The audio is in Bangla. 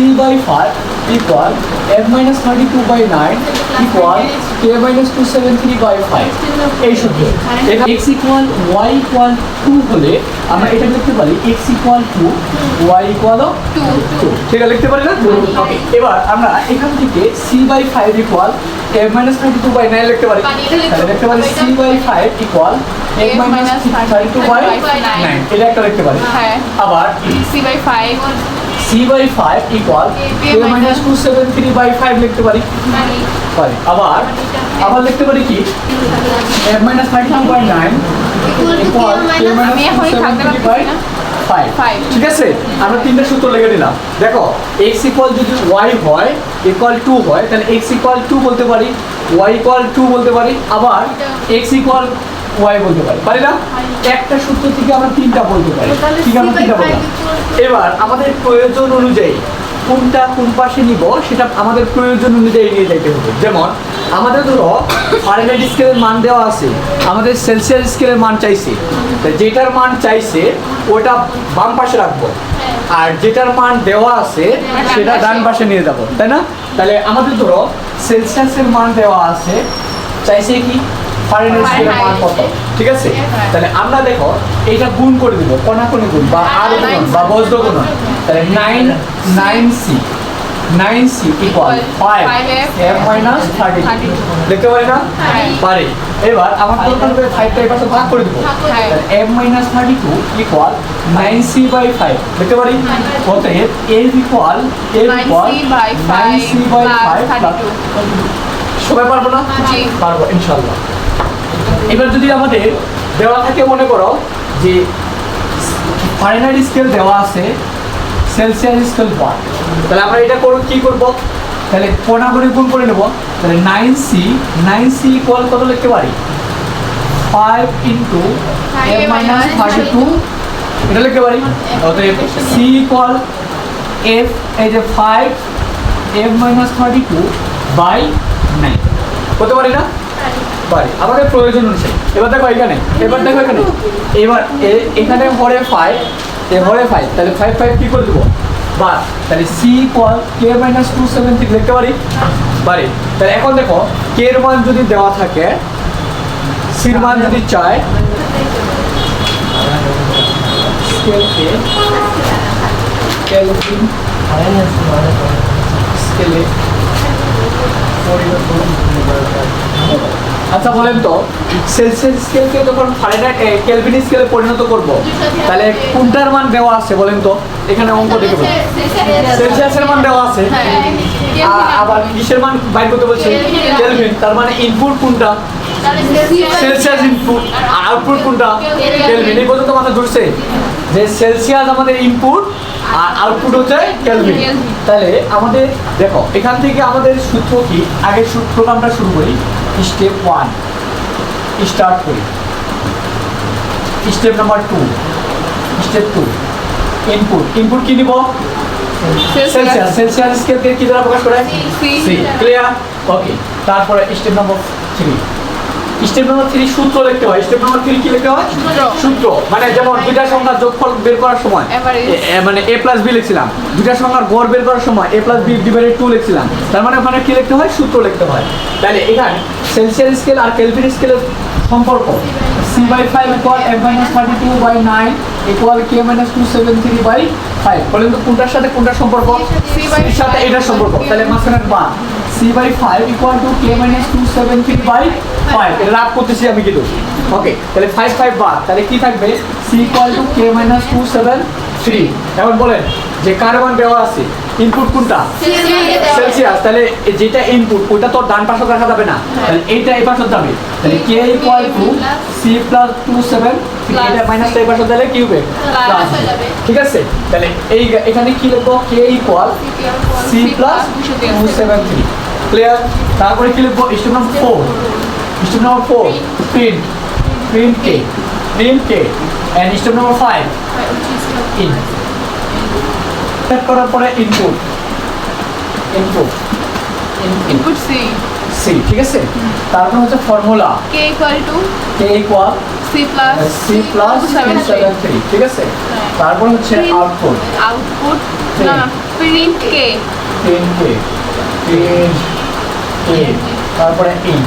C by five equal F minus thirty two by nine equal K minus two seven three by five এই সূত্র X equal Y equal to হলে আমরা এটা লিখতে পারি X equal to Y equal to two ঠিক আছে লিখতে পারি না? এবার আমরা এখান থেকে by five equal F minus thirty two by nine লিখতে পারি। এটা তাহলে লিখতে পারি five equal F F minus minus two by 32 by nine nine। এটা একটা লিখতে পারি। হ্যাঁ। আবার C by five C by five equal A minus two seven three by five লিখতে পারি? পারি। আবার আবার লিখতে পারি কি? F minus thirty two by nine equal K minus two seven three by five ঠিক আছে? আমরা তিনটা সূত্র লিখে দিলাম দেখো এক্স ইকুয়াল যদি ওয়াই হয় ইকুয়াল টু হয় তাহলে এক্স ইকুয়াল টু বলতে পারি ওয়াই ইকুয়াল টু বলতে পারি আবার এক্স ইকুয়াল ওয়াই বলতে পারি। পারি না? একটা সূত্র থেকে আমরা তিনটা বলতে পারি। ঠিক আমরা তিনটা বললাম। এবার আমাদের প্রয়োজন অনুযায়ী কোনটা কোন পাশে নিব সেটা আমাদের প্রয়োজন অনুযায়ী নিয়ে যেতে হবে। যেমন আমাদের ধরো ফারেনহাইট স্কেলের মান দেওয়া আছে, আমাদের সেলসিয়াস স্কেলের মান চাইছে। যেটার মান চাইছে, ওটা বাম পাশে রাখব। আর যেটার মান দেওয়া আছে, সেটা ডান পাশে নিয়ে যাব, তাই না? তাহলে আমাদের ধরো সেলসিয়াসের মান দেওয়া আছে, চাইছে কি? ফারেনহাইট স্কেলের মান কত? ঠিক আছে? তাহলে আমরা দেখো গুণ করে দিব কোনাকুনি গুণ বা আর গুণ বা বজ্র গুণ তাহলে nine nine C nine C equal five F minus thirty দেখতে পারি না। পারি। এবার আমার দরকার হবে ফাইভটা এবার ভাগ করে দেবো। F minus thirty two equal nine C by five দেখতে পারি? অতএব F equal F 9C equal nine C by five সবাই পারব না? পারব। ইনশাল্লাহ এবার যদি আমাদের দেওয়া থাকে মনে করো যে ফারেনহাইট স্কেল দেওয়া আছে সেলসিয়াস স্কেল ওয়ান। তাহলে আমরা এটা করব কি করব? তাহলে কোনাগুনি গুণ করে নেব? তাহলে nine C nine C equal কত লিখতে পারি? Five into F minus thirty two এটা লিখতে পারি? অতএব সি ইকুয়াল এফ এই যে five F minus thirty two by nine করতে পারি না? পারি। আমাদের প্রয়োজন অনুসারে। এবার দেখো এখানে, এবার দেখো এখানে। এবার এখানে হরে ফাইভ এ হরে ফাইভ তাহলে ফাইভ ফাইভ কী করে দেবো? বা তাহলে C equal K minus two seven three লিখতে পারি? পারি। তাহলে এখন দেখো কে এর মান যদি দেওয়া থাকে সির মান যদি চায় স্কেল কে স্কেলে আচ্ছা বলেন তো সেলসিয়াস স্কেলকে যখন ফারেনহাইট কেলভিন স্কেলে পরিণত করব, তাহলে কোনটার মান দেওয়া আছে, বলেন তো? এখানে অঙ্ক দেখে সেলসিয়াসের মান দেওয়া আছে। আবার কিসের মান বাইর করতে বলছে কেলভিন তার মানে ইনপুট কোনটা? সেলসিয়াস ইনপুট আউটপুট কোনটা? কেলভিন এই পর্যন্ত মাথা ধরছে যে সেলসিয়াস আমাদের ইনপুট আর আউটপুট হচ্ছে কেলভিন তাহলে আমাদের, দেখো, এখান থেকে আমাদের সূত্র কি? আগের সূত্রটা আমরা শুরু করি। স্টেপ ওয়ান স্টার্ট করি step number two step two input input কি নিব? সেলসিয়াস সেলসিয়াস স্কেলকে কি দ্বারা প্রকাশ করে সি ক্লিয়ার ওকে তারপরে step number three step number three সূত্র লিখতে হয়। স্টেপ নাম্বার থ্রি কি লিখতে হয়? সূত্র। মানে যেমন দুইটা সংখ্যার যোগফল বের করার সময়। মানে এ প্লাস বি লিখছিলাম। দুইটা সংখ্যার গড় বের করার সময় A plus B divided two লিখছিলাম। তার মানে ওখানে কি লিখতে হয়? সূত্র লিখতে হয়। তাহলে এখানে সেলসিয়াস স্কেল আর কেলভিন স্কেলের সম্পর্ক। C by five equal F minus thirty two by nine equal K minus two seven three by five বলেন তো কোনটার সাথে কোনটার সম্পর্ক? By সাথে এটার সম্পর্ক। তাহলে মাঝখানে বা C by five equal to K minus two seven three by five এটা লাভ করতেছি আমি কিন্তু। ওকে তাহলে ফাইভ ফাইভ বার তাহলে কি থাকবে? C equal to K minus two seven three এখন বলেন যে কার্বন দেওয়া আছে ইনপুট কোনটা? সেলসিয়াস তাহলে যেটা ইনপুট ওটা তো ডান পাশে রাখা যাবে না। তাহলে এইটা এই পাশে যাবে তাহলে K equal to C plus two seven এটা মাইনাসটা এই পাশে দিলে কি হবে প্লাস ঠিক আছে? তাহলে এই এখানে কি লিখব? K equal C plus two seven three clear তারপরে কি লিখব? Step number four step number four print print K print K and step number five in করার পরে input input input C C ঠিক আছে? তারপর হচ্ছে formula K equal to K equal C plus C plus seven seven three ঠিক আছে। তারপর হচ্ছে আউটপুট আউটপুট না print K print K print K তারপরে এই